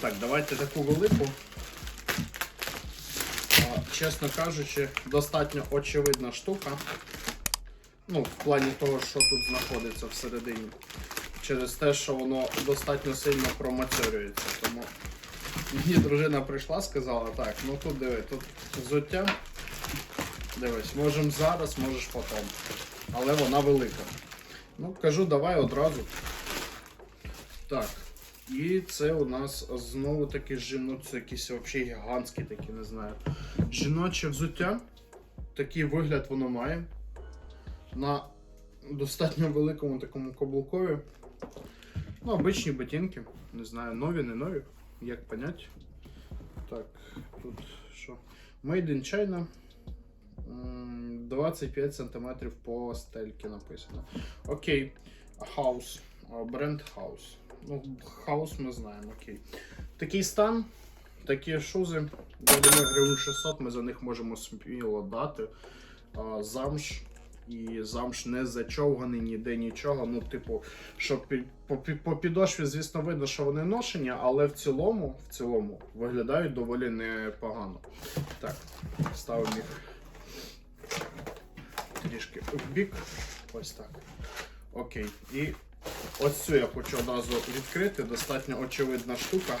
Так, давайте таку велику. Чесно кажучи, достатньо очевидна штука. Ну, в плані того, що тут знаходиться всередині. Через те, що воно достатньо сильно промацьорюється. Тому мені дружина прийшла, сказала, так, ну тут диви, тут взуття. Дивись, можемо зараз, можеш потім. Але вона велика. Ну, кажу, давай одразу. Так. І це у нас знову таки жіночі, це якісь взагалі гігантські такі, не знаю. Жіноче взуття. Такий вигляд воно має. На достатньо великому такому каблукові. Ну, обичні ботинки. Не знаю, нові, не нові. Як понять. Так, тут що? Made in China. 25 см по стельці написано. Окей. House. Бренд House. Ну, House ми знаємо, окей. Такий стан, такі шузи. Я думаю, гривень 600 ми за них можемо сміло дати. А, замш. І замш не зачовганий ніде нічого. Ну, типу, що по, підошві, звісно, видно, що вони ношені, але в цілому, в цілому виглядають доволі непогано. Так, ставимо їх трішки в бік. Ось так. Окей. І ось цю я хочу одразу відкрити. Достатньо очевидна штука.